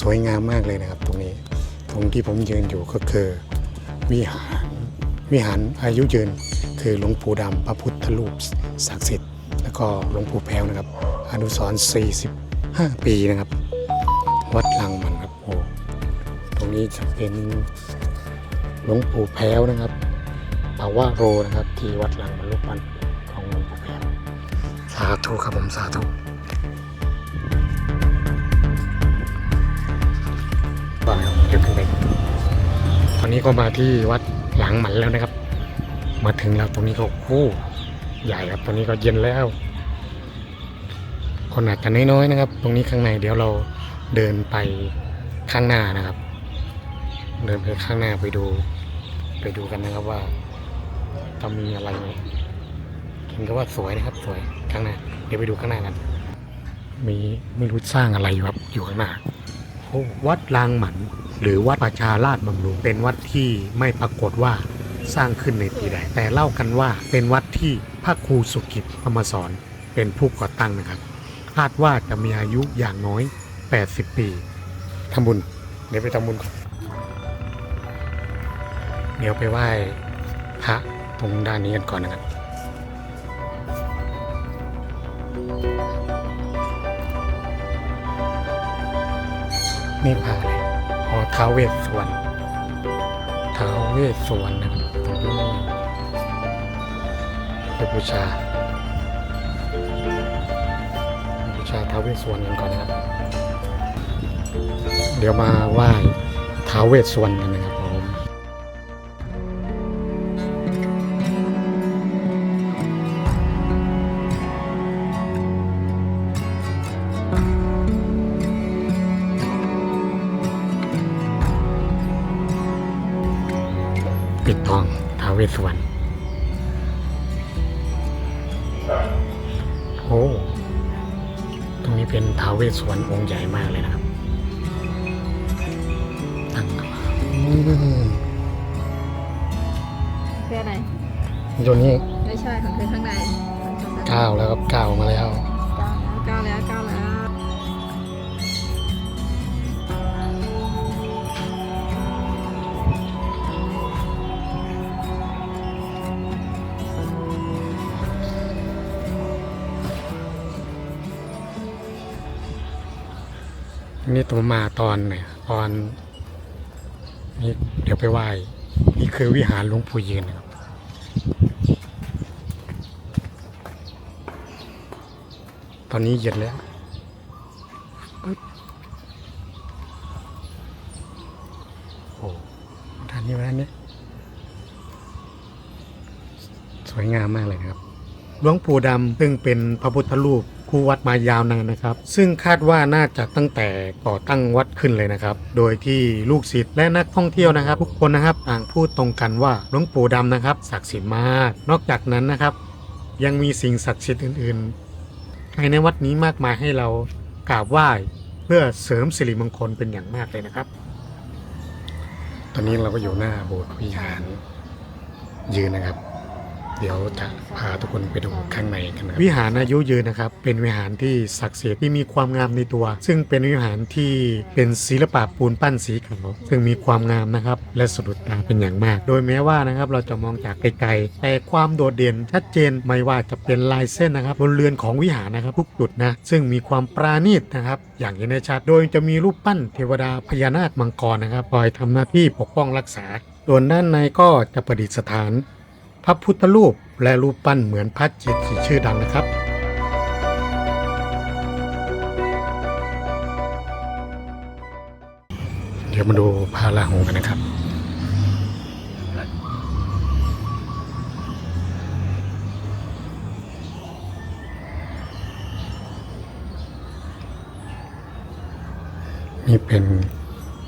สวยงามมากเลยนะครับ ตรงนี้ ตรงที่ผมยืนอยู่ก็คือวิหารวิหารอายุยืนคือหลวงปู่ดำพระพุทธรูปศักดิ์สิทธิ์แล้วก็หลวงปู่แพ้วนะครับ อนุสรณ์45 ปีนะครับ วัดลังมันครับโอ้ตรงนี้จะเป็นหลวงปู่แพ้วนะครับภาวะโรนะครับ ที่วัดลังมันลูกมันของหลวงปู่แพ้วสาธุครับผมสาธุ ว้าวเดี๋ยวขึ้นตอนนี้ก็มาที่วัดหลังหมันแล้วนะครับ มาถึงแล้วตรงนี้ก็โอ้ใหญ่ครับตรงนี้ก็เย็นแล้ว คนอาจจะน้อยๆนะครับ ตรงนี้ข้างในเดี๋ยวเราเดินไปข้างหน้านะครับ เดินไปข้างหน้าไปดู ไปดูกันนะครับว่าจะมีอะไรไหมเห็นก็ว่าสวยนะครับ สวยข้างหน้า เดี๋ยวไปดูข้างหน้ากันมีไม่รู้สร้างอะไรอยู่ครับอยู่ข้างหน้า วัดลางหมัน หรือวัดประชาราชบำรุงเป็นวัดที่ไม่ปรากฏว่าสร้างขึ้นในปีใดแต่เล่ากันว่าเป็นวัดที่พระครูสุกิจธรรมสอนเป็นผู้ก่อตั้งนะครับคาดว่าจะมีอายุอย่างน้อย 80 ปีทำบุญ เดี๋ยวไปทำบุญก่อนเดี๋ยวไปไหว้พระตรงด้านนี้กันก่อนนะครับ นี่พาเลยอ๋อท้าวเวสสวรรณท้าวเวสสวรรณนะครับตรงนี้ไปบูชาบูชาท้าวเวสสวรรณกันก่อนนะครับ เดี๋ยวมาไหว้ท้าวเวสสวรรณกันนะครับ ปิดทองท้าวเวสสวรรณโอ้ตรงนี้เป็นท้าวเวสสวรรณองค์ใหญ่มากเลยนะครับตั้งอืมคืออะไรตัวนี้ไม่ใช่ของคือข้างใน ก้าวแล้วครับก้าวมาแล้ว นี่ตัวมาตอนเนี่ยตอนนี่เดี๋ยวไปไหว้ นี่คือวิหารหลวงปู่ยืนนะครับตอนนี้เย็นแล้วโอ้ด้านนี้ด้านนี้ สวยงามมากเลยครับ หลวงปู่ดำซึ่งเป็นพระพุทธรูป คู่วัดมายาวนานนะครับ ซึ่งคาดว่าน่าจะตั้งแต่ก่อตั้งวัดขึ้นเลยนะครับ โดยที่ลูกศิษย์และนักท่องเที่ยวนะครับ ทุกคนนะครับต่างพูดตรงกันว่าหลวงปู่ดำนะครับ ศักดิ์สิทธิ์มาก นอกจากนั้นนะครับ ยังมีสิ่งศักดิ์สิทธิ์อื่นๆภายในวัดนี้มากมายให้เรากราบไหว้เพื่อเสริมสิริมงคลเป็นอย่างมากเลยนะครับ ตอนนี้เราก็อยู่หน้าโบสถ์วิหารยืนนะครับ เดี๋ยวจะพาทุกคนไปดูข้างในกันนะครับวิหารอายุยืนนะครับ เป็นวิหารที่ศักดิ์สิทธิ์ที่มีความงามในตัว ซึ่งเป็นวิหารที่เป็นศิลปะปูนปั้นสีขาวซึ่งมีความงามนะครับและสะดุดตาเป็นอย่างมาก โดยแม้ว่านะครับเราจะมองจากไกลๆแต่ความโดดเด่นชัดเจนไม่ว่าจะเป็นลายเส้นนะครับบนเรือนของวิหารนะครับทุกจุดนะซึ่งมีความปราณีตนะครับอย่างเห็นได้ชัดโดยจะมีรูปปั้นเทวดาพญานาคมังกรนะครับคอยทำหน้าที่ปกป้องรักษาส่วนด้านในก็จะประดิษฐาน ระพุทธรูปและรูปปั้นเหมือนพระเจดีย์ชื่อดังนะครับ เดี๋ยวมาดูพระราหูกันนะครับนี่เป็น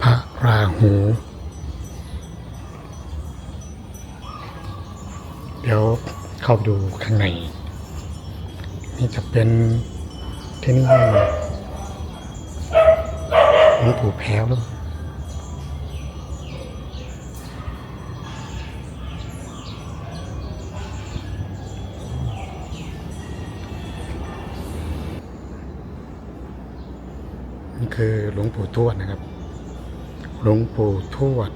พระราหู ดี๋ยวเข้าดูข้างใน นี่จะเป็นที่นี่หลวงปู่แพ้วหรือเปล่านี่คือหลวงปู่ทวดนะครับ หลวงปู่ทวด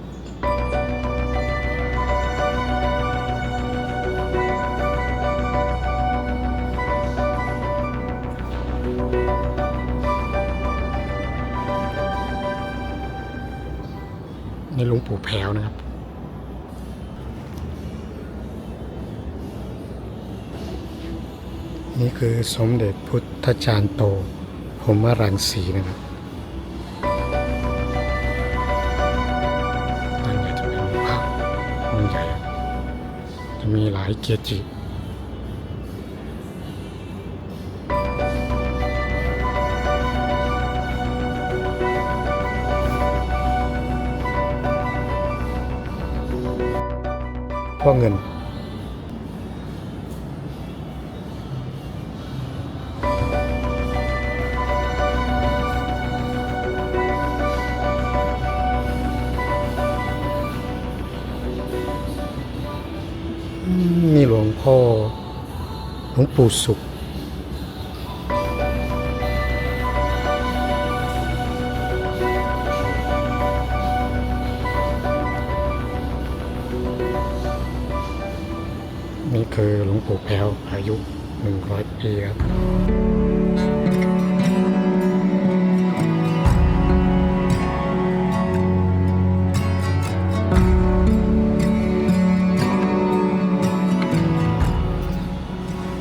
ในหลวงปู่แผวนะครับ นี่คือสมเด็จพุทธจารย์โตพรมรังสีนะครับด้านในจะเป็นพระองค์ใหญ่จะมีหลายเกียรติ พ่อเงิน มีหลวงพ่อหลวงปู่สุข คือหลวงปู่แพ้วอายุ 100 ปีครับ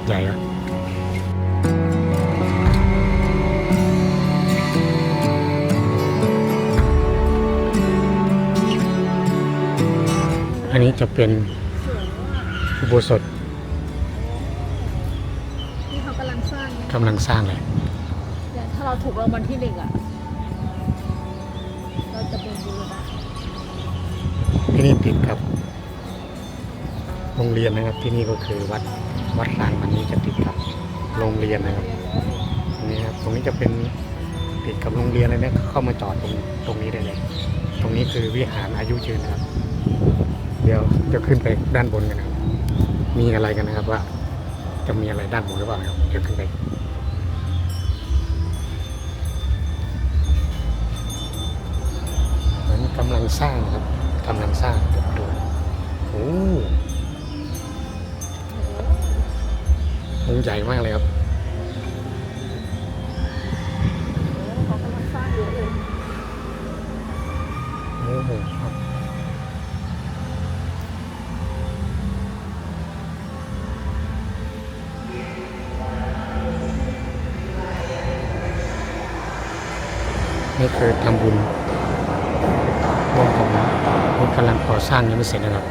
ใหญ่อะอันนี้จะเป็นสวยว่ะอุโบสถ ลังสร้างเนี่ยกำลังสร้างเลย เนี่ยถ้าเราถูกรางวัลที่หนึ่งอะ เราจะเป็นบูรณะที่นี่ติดกับโรงเรียนนะครับ ที่นี่ก็คือวัดวัดลานมันนี้จะติดกับโรงเรียนนะครับตรงนี้ครับตรงนี้จะเป็นติดกับโรงเรียนเลยนะเข้ามาจอดตรงตรงนี้ได้เลย ตรงนี้คือวิหารอายุยืนนะครับ เดี๋ยวจะขึ้นไปด้านบนกันนะครับ มีอะไรกันนะครับว่า จะมีอะไรด้านบนหรือเปล่าครับเดี๋ยวขึ้นไปเหมือนกำลังสร้างนะครับกำลังสร้างเดี๋ยวดูโอ้องค์ใหญ่มากเลยครับ คือทำบุญร่วมของคนกำลังก่อสร้างยังไม่เสร็จนะครับ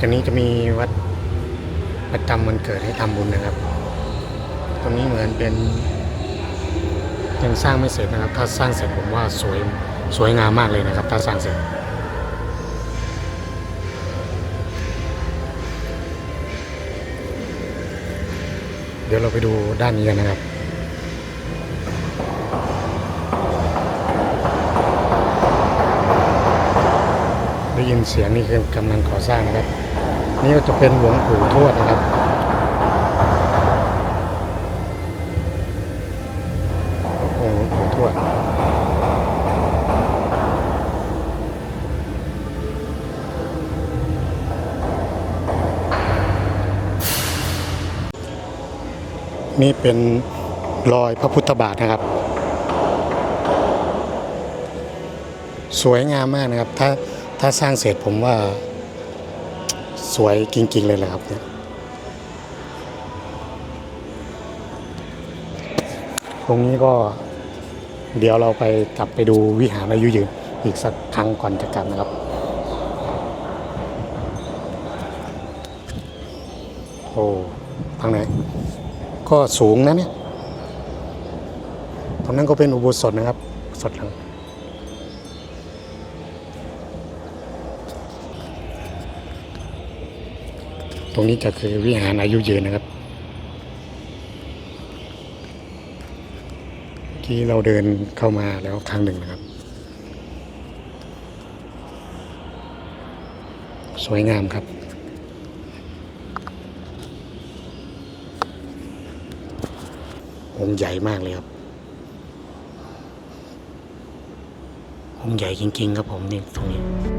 จากนี้จะมีวัดประจำวันเกิดให้ทำบุญนะครับ ตรงนี้เหมือนเป็นยังสร้างไม่เสร็จนะครับ ถ้าสร้างเสร็จผมว่าสวยสวยงามมากเลยนะครับ ถ้าสร้างเสร็จเดี๋ยวเราไปดูด้านนี้กันนะครับ ได้ยินเสียงนี่คือกำลังก่อสร้างนะครับ นี่ก็จะเป็นหลวงปู่ทวดนะครับ ทวนี่เป็นรอยพระพุทธบาทนะครับ สวยงามมากนะครับ ถ้าถ้าสร้างเสร็จผมว่าสวยจริง ๆ เลยแหละครับเนี่ยตรงนี้ก็ เดี๋ยวเราไปกลับไปดูวิหารอายุยืนอีกสักครั้งก่อนจะกลับนะครับโอ้ทางไหนก็สูงนะเนี่ยตรงนั้นก็เป็นอุโบสถนะครับสดหลังตรงนี้จะคือวิหารอายุยืนนะครับ กี้เราเดินเข้ามาแล้วครั้งหนึ่งนะครับ สวยงามครับ องค์ใหญ่มากเลยครับ องค์ใหญ่จริงๆครับผมนี่ตรงนี้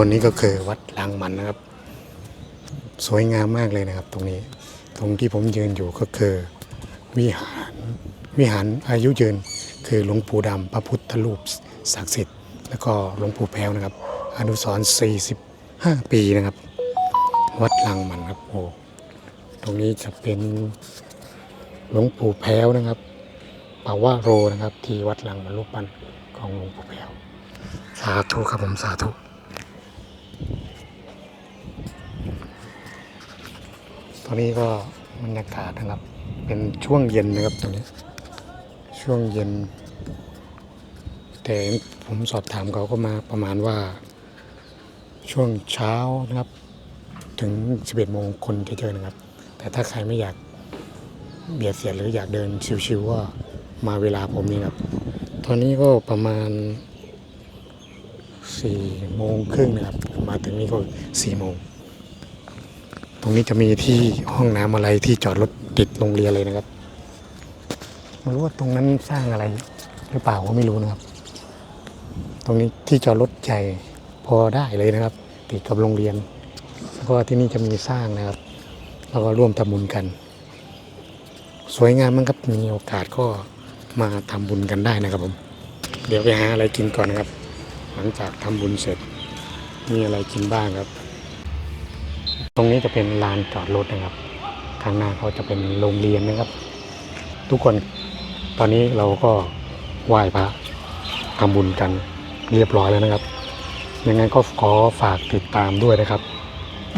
คนนี่ก็คือวัดลางมันนะครับ สวยงามมากเลยนะครับ ตรงนี้ตรงที่ผมยืนอยู่ก็คือวิหารวิหารอายุยืนคือหลวงปู่ดำพระพุทธรูปศักดิ์สิทธิ์แล้วก็หลวงปู่แพ้วนะครับ อนุสรณ์45 ปีนะครับ วัดลางมันครับโอ้ตรงนี้จะเป็นหลวงปู่แพ้วนะครับปาวะโรนะครับ ที่วัดลางมันรูปปั้นของหลวงปู่แพ้ว สาธุครับผมสาธุ ตอนนี้ก็บรรยากาศนะครับ เป็นช่วงเย็นนะครับตรงนี้ ช่วงเย็น แต่ผมสอบถามเขาก็มาประมาณว่า ช่วงเช้านะครับ ถึง 11โมงคนจะเจอนะครับ แต่ถ้าใครไม่อยากเบียดเสียดหรืออยากเดินชิวๆก็มาเวลาผมนี่ครับ ตอนนี้ก็ประมาณ4โมงครึ่งนะครับ มาถึงนี่ก็4โมง ตรงนี้จะมีที่ห้องน้ำอะไรที่จอดรถติดโรงเรียนเลยนะครับไม่รู้ว่าตรงนั้นสร้างอะไร หรือเปล่าก็ไม่รู้นะครับ ตรงนี้ที่จอดรถใหญ่พอได้เลยนะครับ ติดกับโรงเรียนแล้วก็ที่นี่จะมีสร้างนะครับแล้วก็ร่วมทำบุญกัน สวยงามมากครับมีโอกาสก็มาทำบุญกันได้นะครับผม เดี๋ยวไปหาอะไรกินก่อนนะครับ หลังจากทำบุญเสร็จ มีอะไรกินบ้างครับ ตรงนี้จะเป็นลานจอดรถนะครับ ข้างหน้าเขาจะเป็นโรงเรียนนะครับ ทุกคนตอนนี้เราก็ไหว้พระทำบุญกันเรียบร้อยแล้วนะครับ ยังไงก็ขอฝากติดตามด้วยนะครับ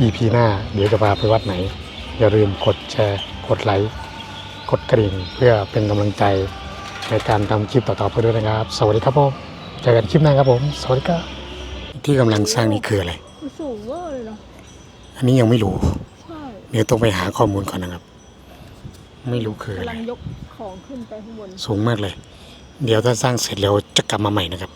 EP หน้าเดี๋ยวจะพาไปวัดไหน อย่าลืมกดแชร์ กดไลค์ กดกระดิ่งเพื่อเป็นกำลังใจในการทำคลิปต่อๆไปด้วยนะครับ สวัสดีครับผมเจอกันคลิปหน้าครับผม สวัสดีครับที่กำลังสร้างนี่คืออะไร สูงเวอร์เลยเนาะ อันนี้ยังไม่รู้ ใช่เดี๋ยวต้องไปหาข้อมูลก่อนนะครับ ไม่รู้คืออะกำไรลังยกของขึ้นไปข้างบน สูงมากเลย เดี๋ยวถ้าสร้างเสร็จแล้วจะกลับมาใหม่นะครับ